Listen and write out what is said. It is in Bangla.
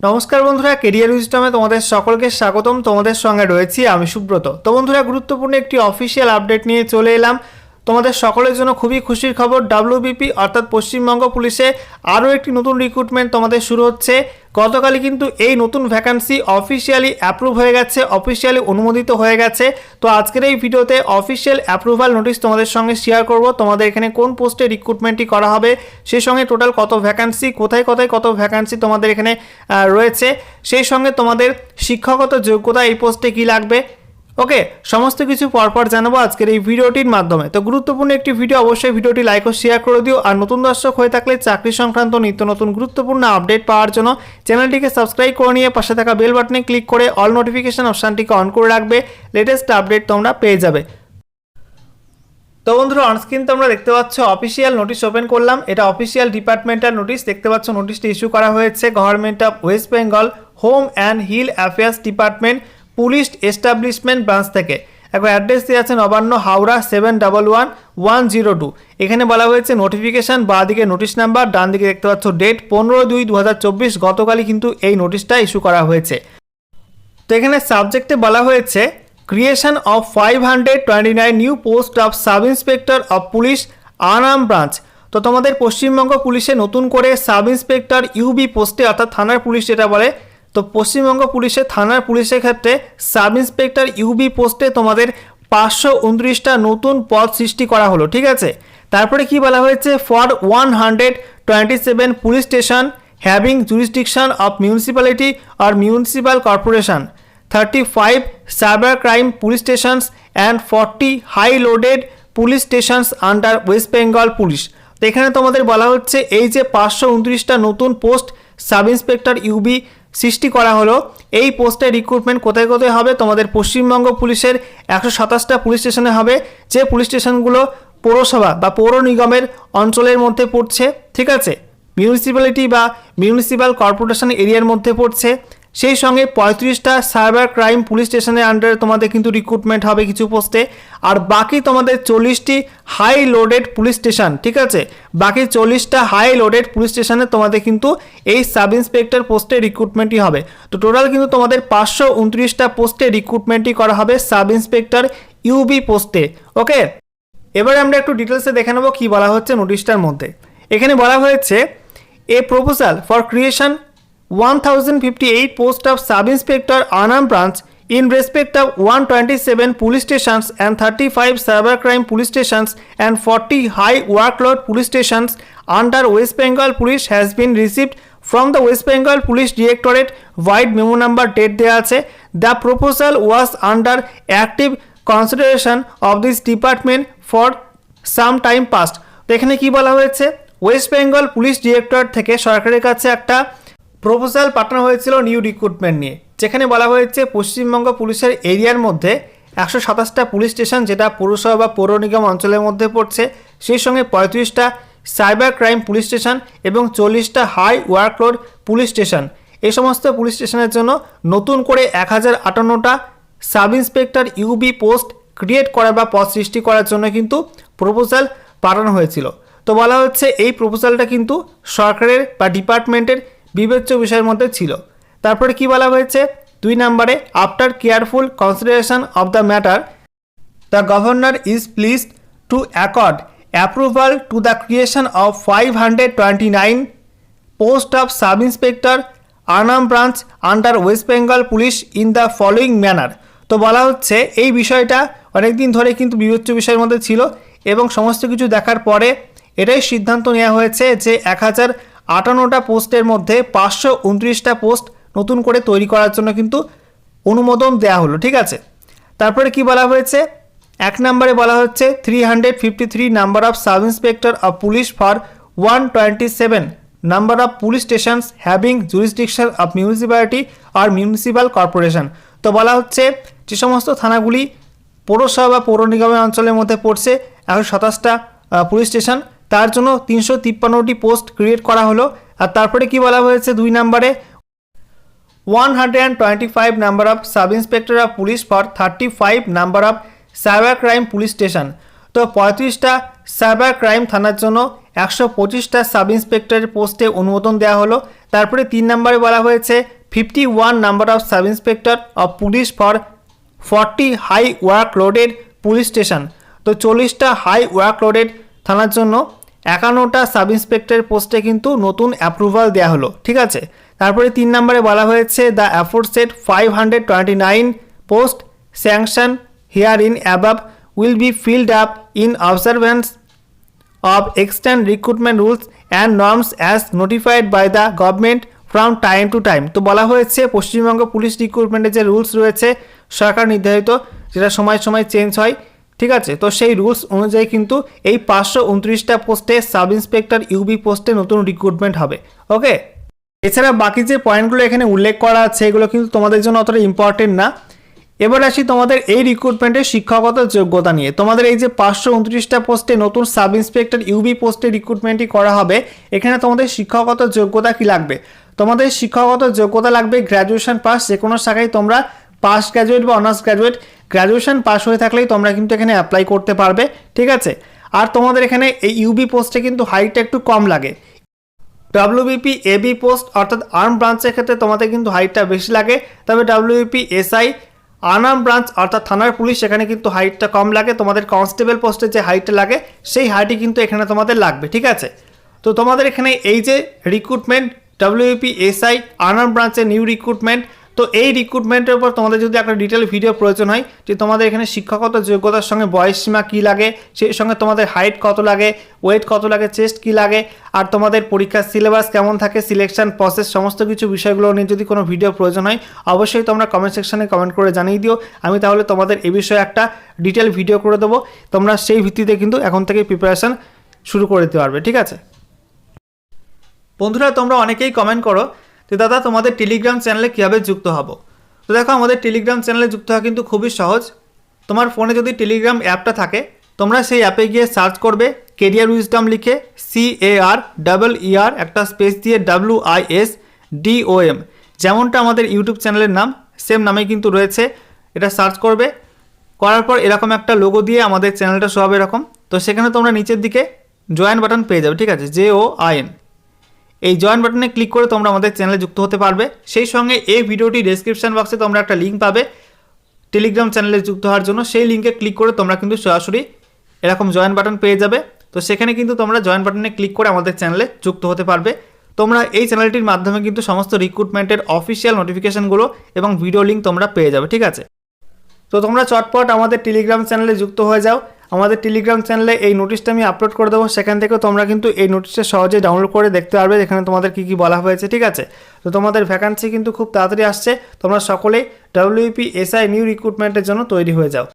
নমস্কার বন্ধুরা কেরিয়ার উইস্টমে তোমাদের সকলকে স্বাগতম। তোমাদের সঙ্গে রয়েছি আমি সুব্রত। তো বন্ধুরা, গুরুত্বপূর্ণ একটি অফিসিয়াল আপডেট নিয়ে চলে এলাম। তোমাদের সকলের জন্য খুবই খুশির খবর ডাব্লিউবিপি অর্থাৎ পশ্চিমবঙ্গ পুলিশে আরও একটি নতুন রিক্রুটমেন্ট তোমাদের শুরু হচ্ছে। গতকালই কিন্তু এই নতুন ভ্যাকান্সি অফিসিয়ালি অ্যাপ্রুভ হয়ে গেছে অফিসিয়ালি অনুমোদিত হয়ে গেছে। তো আজকের এই ভিডিওতে অফিসিয়াল অ্যাপ্রুভাল নোটিশ তোমাদের সঙ্গে শেয়ার করব, তোমাদের এখানে কোন পোস্টে রিক্রুটমেন্টটি করা হবে, সেই সঙ্গে টোটাল কত ভ্যাকান্সি কোথায় কোথায় কত ভ্যাকান্সি তোমাদের এখানে রয়েছে, সেই সঙ্গে তোমাদের শিক্ষাগত যোগ্যতা এই পোস্টে কি লাগবে ওকে সমস্ত কিছু পরপর জানাব আজকের এই ভিডিওটির মাধ্যমে। তো গুরুত্বপূর্ণ একটি ভিডিও অবশ্যই ভিডিওটি লাইক ও শেয়ার করে দিও। আর নতুন দর্শক হয়ে থাকলে চাকরি সংক্রান্ত নিত্য নতুন গুরুত্বপূর্ণ আপডেট পাওয়ার জন্য চ্যানেলটিকে সাবস্ক্রাইব করে নিয়ে পাশে থাকা বেল বাটনে ক্লিক করে অল নোটিফিকেশন অপশানটিকে অন করে রাখবে। লেটেস্ট আপডেট তোমরা পেয়ে যাবে। তো বন্ধুরা অনস্ক্রিন তোমরা দেখতে পাচ্ছ অফিসিয়াল নোটিশ ওপেন করলাম। এটা অফিসিয়াল ডিপার্টমেন্টাল নোটিশ দেখতে পাচ্ছ নোটিশটি ইস্যু করা হয়েছে। Government of West Bengal home and hill affairs department police establishment branch থেকে। একবার অ্যাড্রেস দিয়ে আছে Nabanna Howrah seven double one one zero two. এখানে বলা হয়েছে নোটিফিকেশান, বা দিকে নোটিশ নাম্বার, ডান দিকে দেখতে পাচ্ছ ডেট পনেরো দুই দু হাজার চব্বিশ, গতকালই কিন্তু এই নোটিশটা ইস্যু করা হয়েছে। তো এখানে সাবজেক্টে বলা হয়েছে, creation of five hundred twenty nine new post of sub inspector of police, Anam branch. তো তোমাদের পশ্চিমবঙ্গ পুলিশে নতুন করে সাব ইন্সপেক্টর ইউবি পোস্টে, অর্থাৎ থানার পুলিশ যেটা বলে তো পশ্চিমবঙ্গ পুলিশে, থানার পুলিশের ক্ষেত্রে সাব ইন্সপেক্টর ইউবি পোস্টে তোমাদের পাঁচশো উনত্রিশটা নতুন পদ সৃষ্টি করা হলো, ঠিক আছে? তারপরে কি বলা হয়েছে? For one hundred twenty seven police station having jurisdiction of municipality R municipal corporation 35 cyber crime police stations and 40 high loaded police stations under West Bengal police. তো এখানে তোমাদের বলা হচ্ছে, এই যে পাঁচশো উনত্রিশটা নতুন পোস্ট সাব ইন্সপেক্টর ইউবি সৃষ্টি করা হলো। এই পোস্টে রিক্রুটমেন্ট কোথায় কোথায় হবে? তোমাদের পশ্চিমবঙ্গ পুলিশের একশো সাতাশটা পুলিশ স্টেশনে হবে। যে পুলিশ স্টেশনগুলো পৌরসভা বা পৌর নিগমের অঞ্চলের মধ্যে পড়ছে, ঠিক আছে? মিউনিসিপ্যালিটি বা মিউনিসিপ্যাল কর্পোরেশন এরিয়ার মধ্যে পড়ছে। সেই সঙ্গে পঁয়ত্রিশটা সাইবার ক্রাইম পুলিশ স্টেশনের আন্ডারে তোমাদের কিন্তু রিক্রুটমেন্ট হবে কিছু পোস্টে আর বাকি তোমাদের চল্লিশটি হাই লোডেড পুলিশ স্টেশন, ঠিক আছে? বাকি চল্লিশটা হাই লোডেড পুলিশ স্টেশনে তোমাদের কিন্তু এই সাব ইন্সপেক্টর পোস্টে রিক্রুটমেন্টই হবে। তো টোটাল কিন্তু তোমাদের পাঁচশো উনত্রিশটা পোস্টে রিক্রুটমেন্টই করা হবে সাব ইন্সপেক্টর ইউবি পোস্টে ওকে এবারে আমরা একটু ডিটেলসে দেখে নেব কী বলা হচ্ছে নোটিশটার মধ্যে। এখানে বলা হয়েছে a proposal for creation 1058 post of sub inspector Anam branch in respect of 127 police stations and 35 cybercrime police stations and 40 high workload police stations under West Bengal Police has been received from the West Bengal Police Directorate wide memo number date দেওয়া আছে the proposal was under active consideration of this department for some time past তো এখানে কি বলা হয়েছে ওয়েস্ট বেঙ্গল পুলিশ ডিরেক্টর থেকে সরকারের কাছে একটা প্রপোজাল পাঠানো হয়েছিল নিউ রিক্রুটমেন্ট নিয়ে, যেখানে বলা হয়েছে পশ্চিমবঙ্গ পুলিশের এরিয়ার মধ্যে একশো সাতাশটা পুলিশ স্টেশন যেটা পৌরসভা বা পৌর নিগম অঞ্চলের মধ্যে পড়ছে। সেই সঙ্গে পঁয়ত্রিশটা সাইবার ক্রাইম পুলিশ স্টেশন এবং চল্লিশটা হাই ওয়ার্কলোড পুলিশ স্টেশন। এই সমস্ত পুলিশ স্টেশনের জন্য নতুন করে এক হাজার আটান্নটা sub inspector UB post create করা বা পদ সৃষ্টি করার জন্য কিন্তু প্রপোজাল পাঠানো হয়েছিল। তো বলা হচ্ছে এই প্রপোজালটা কিন্তু সরকারের বা ডিপার্টমেন্টের বিবেচ্য বিষয়ের মধ্যে ছিল। তারপরে কি বলা হয়েছে? দুই নম্বরে after careful consideration of the matter the governor is please to accord approval to the creation of five hundred twenty nine post of sub inspector Anam branch under West Bengal police in the following manner তো বলা হচ্ছে, এই বিষয়টা অনেকদিন ধরে কিন্তু বিবেচ্য বিষয়ের মধ্যে ছিল এবং সমস্ত কিছু দেখার পরে এটাই সিদ্ধান্ত নেওয়া হয়েছে যে এক হাজার আটান্নটা পোস্টের মধ্যে পাঁচশো উনত্রিশটা পোস্ট নতুন করে তৈরি করার জন্য কিন্তু অনুমোদন দেওয়া হলো, ঠিক আছে? তারপরে কি বলা হয়েছে? এক নম্বরে বলা হচ্ছে three hundred fifty three number of sub inspector of police for one twenty seven number of police stations having jurisdiction of municipality R municipal corporation তো বলা হচ্ছে, যে সমস্ত থানাগুলি পৌরসভা বা পৌর নিগমের অঞ্চলের মধ্যে পড়ছে, একশো সাতাশটা পুলিশ স্টেশন তার জন্য তিনশো তিপ্পান্নটি পোস্ট ক্রিয়েট করা হলো। আর তারপরে কি বলা হয়েছে দুই নম্বরে? One hundred and twenty five number of sub inspector of police for thirty five number of cyber crime police station. তো পঁয়ত্রিশটা সাইবার ক্রাইম থানার জন্য একশো পঁচিশটা সাব ইন্সপেক্টরের পোস্টে অনুমোদন দেওয়া হলো। তারপরে তিন নম্বরে বলা হয়েছে fifty one number of sub inspector of police for forty high work loaded police station. তো চল্লিশটা হাই ওয়ার্ক লোডেড থানার জন্য একান্নটা সাব ইন্সপেক্টর পোস্টে কিন্তু নতুন অ্যাপ্রুভাল দেওয়া হলো, ঠিক আছে? তারপরে তিন নম্বরে বলা হয়েছে the aforesaid five hundred twenty nine post sanction here in above will be filled up in observance of extant recruitment rules and norms as notified by the government from time to time তো বলা হয়েছে, পশ্চিমবঙ্গ পুলিশ রিক্রুটমেন্টের যে রুলস রয়েছে, সরকার নির্ধারিত, যেটা সময় সময় চেঞ্জ হয় ঠিক আছে? তো সেই রুলস অনুযায়ী কিন্তু এই পাঁচশো উনত্রিশটা পোস্টে সাব ইন্সপেক্টর ইউবি পোস্টে নতুন রিক্রুটমেন্ট হবে। ওকে এছাড়া বাকি যে পয়েন্টগুলো এখানে উল্লেখ করা আছে, এগুলো কিন্তু তোমাদের জন্য অতটা ইম্পর্টেন্ট না। এবার আসি তোমাদের এই রিক্রুটমেন্টের শিক্ষাগত যোগ্যতা নিয়ে। তোমাদের এই যে পাঁচশো উনত্রিশটা পোস্টে নতুন সাব ইন্সপেক্টর ইউবি পোস্টে রিক্রুটমেন্টই করা হবে, এখানে তোমাদের শিক্ষাগত যোগ্যতা কি লাগবে? তোমাদের শিক্ষাগত যোগ্যতা লাগবে গ্র্যাজুয়েশন পাস যে কোনো শাখায় তোমরা পাস গ্র্যাজুয়েট বা অনার্স গ্র্যাজুয়েট গ্র্যাজুয়েশন পাস হয়ে থাকলেই তোমরা কিন্তু এখানে অ্যাপ্লাই করতে পারবে, ঠিক আছে? আর তোমাদের এখানে এই ইউবি পোস্টে কিন্তু হাইটটা একটু কম লাগে। ডাব্লিউবিপি এবি পোস্ট অর্থাৎ আর্ম ব্রাঞ্চের ক্ষেত্রে তোমাদের কিন্তু হাইটটা বেশি লাগে। তবে ডাব্লিউবিপি এসআই আনাম ব্রাঞ্চ অর্থাৎ থানার পুলিশ সেখানে কিন্তু হাইটটা কম লাগে। তোমাদের কনস্টেবল পোস্টে যে হাইটটা লাগে, সেই হাইটই কিন্তু এখানে তোমাদের লাগবে, ঠিক আছে? তো তোমাদের এখানে এই যে রিক্রুটমেন্ট ডাব্লিউপি এসআই আনাম ব্রাঞ্চের নিউ রিক্রুটমেন্ট তো এই রিক্রুটমেন্টের উপর তোমাদের যদি একটা ডিটেল ভিডিও প্রয়োজন হয়, যে তোমাদের এখানে শিক্ষাগত যোগ্যতার সঙ্গে বয়স সীমা কী লাগে, সেই সঙ্গে তোমাদের হাইট কত লাগে ওয়েট কত লাগে চেস্ট কী লাগে, আর তোমাদের পরীক্ষার সিলেবাস কেমন থাকে সিলেকশন প্রসেস সমস্ত কিছু বিষয়গুলো নিয়ে যদি কোনো ভিডিও প্রয়োজন হয়, অবশ্যই তোমরা কমেন্ট সেকশানে কমেন্ট করে জানিয়ে দিও। আমি তাহলে তোমাদের এ বিষয়ে একটা ডিটেল ভিডিও করে দেবো। তোমরা সেই ভিত্তিতে কিন্তু এখন থেকে প্রিপারেশান শুরু করে দিতে পারবে, ঠিক আছে? বন্ধুরা, তোমরা অনেকেই কমেন্ট করো যে দাদা, তোমাদের টেলিগ্রাম চ্যানেলে কীভাবে যুক্ত হব? তো দেখো, আমাদের টেলিগ্রাম চ্যানেলে যুক্ত হওয়া কিন্তু খুবই সহজ। তোমার ফোনে যদি টেলিগ্রাম অ্যাপটা থাকে, তোমরা সেই অ্যাপে গিয়ে সার্চ করবে কেরিয়ার উইজডম লিখে C A R double E R একটা স্পেস দিয়ে W I S D O M যেমনটা আমাদের ইউটিউব চ্যানেলের নাম সেম নামে কিন্তু রয়েছে। এটা সার্চ করবে। করার পর এরকম একটা লোগো দিয়ে আমাদের চ্যানেলটা হবে এরকম। তো সেখানে তোমরা নিচের দিকে জয়েন বাটন পেয়ে যাবে, ঠিক আছে? জে ও আই এন এই জয়েন বাটনে ক্লিক করে তোমরা আমাদের চ্যানেলে যুক্ত হতে পারবে। সেই সঙ্গে এই ভিডিওটি ডেসক্রিপশন বক্সে তোমরা একটা লিঙ্ক পাবে। টেলিগ্রাম চ্যানেলে যুক্ত হওয়ার জন্য সেই লিঙ্কে ক্লিক করে তোমরা কিন্তু সরাসরি এরকম জয়েন বাটন পেয়ে যাবে। তো সেখানে কিন্তু তোমরা জয়েন বাটনে ক্লিক করে আমাদের চ্যানেলে যুক্ত হতে পারবে। তোমরা এই চ্যানেলটির মাধ্যমে কিন্তু সমস্ত রিক্রুটমেন্টের অফিসিয়াল নোটিফিকেশনগুলো এবং ভিডিও লিঙ্ক তোমরা পেয়ে যাবে, ঠিক আছে? তো তোমরা চটপট আমাদের টেলিগ্রাম চ্যানেলে যুক্ত হয়ে যাও। আমাদের টেলিগ্রাম চ্যানেলে এই নোটিশটা আমি আপলোড করে দেবো। সেখান থেকেও তোমরা কিন্তু এই নোটিশটা সহজে ডাউনলোড করে দেখতে পারবে, যেখানে তোমাদের কী কী বলা হয়েছে, ঠিক আছে? তো তোমাদের ভ্যাকান্সি কিন্তু খুব তাড়াতাড়ি আসছে। তোমরা সকলেই ডাব্লিউপি এসআই নিউ রিক্রুটমেন্টের জন্য তৈরি হয়ে যাও।